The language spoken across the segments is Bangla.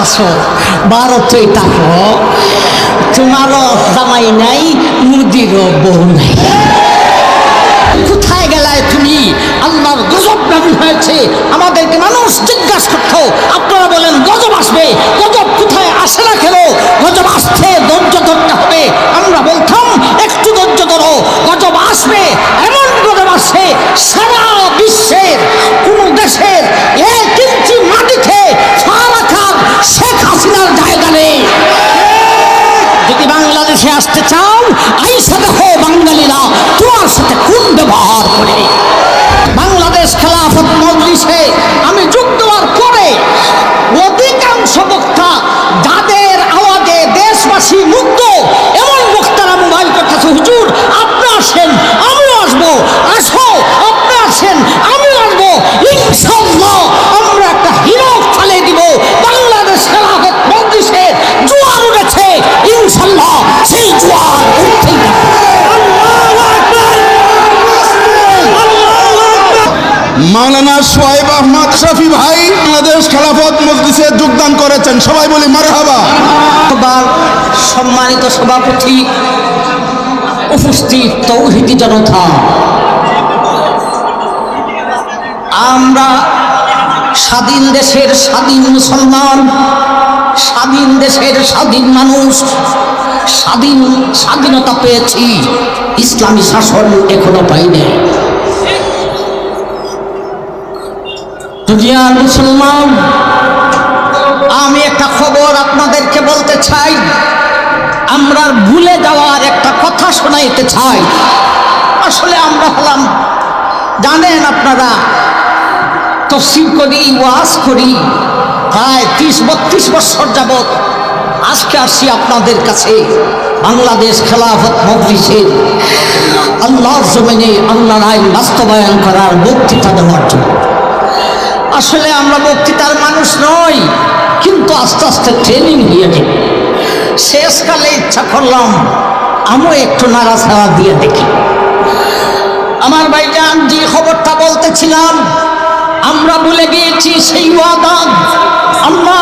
আসতেছো ভারতে থাকো। তোমারও জামাই নাই মুদিরও বউ নাই। বাংলাদেশে আসতে চাও আইসা দেখো বাঙালিরা তোমার সাথে কোন ব্যবহার করে মাওলানা সোহেব আহমদ শফি ভাই বাংলাদেশ খেলাফত মজলিসে যোগদান করেছেন। সবাই বলি মারহাবা। সম্মানিত সভাপতি, উপস্থিত তৌহিদি জনতা। আমরা স্বাধীন দেশের স্বাধীন মুসলমান, স্বাধীন দেশের স্বাধীন মানুষ, স্বাধীন স্বাধীনতা পেয়েছি। ইসলামী শাসন এখনও পাইনি। দুনিয়ার মুসলমান, আমি একটা খবর আপনাদেরকে বলতে চাই। আমরা ভুলে যাওয়ার একটা কথা শোনাইতে চাই। আসলে আমরা হলাম, জানেন আপনারা, তফসিল করি, ওয়াজ করি, প্রায় ত্রিশ, বত্রিশ বছর যাবৎ আজকে আসছি আপনাদের কাছে, বাংলাদেশ খেলাফত মজলিসের। আল্লাহর জমিনে আল্লাহর আইন বাস্তবায়ন করার বক্তৃতা দেওয়ার জন্য। আসলে আমরা বক্তৃতার মানুষ নই, কিন্তু আস্তে আস্তে ট্রেনিং দিয়ে যাবে শেষকালে ইচ্ছা করলাম, আমিও একটু নাড়াছাড়া দিয়ে দেখি। আমার ভাইজান যে খবরটা বলতেছিলাম, আমরা ভুলে গিয়েছি সেই ওয়াদা। আল্লাহ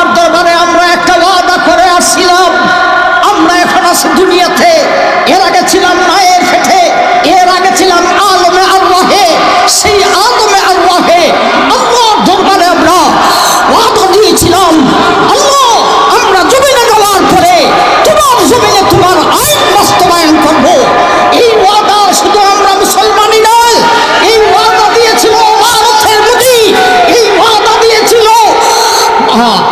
啊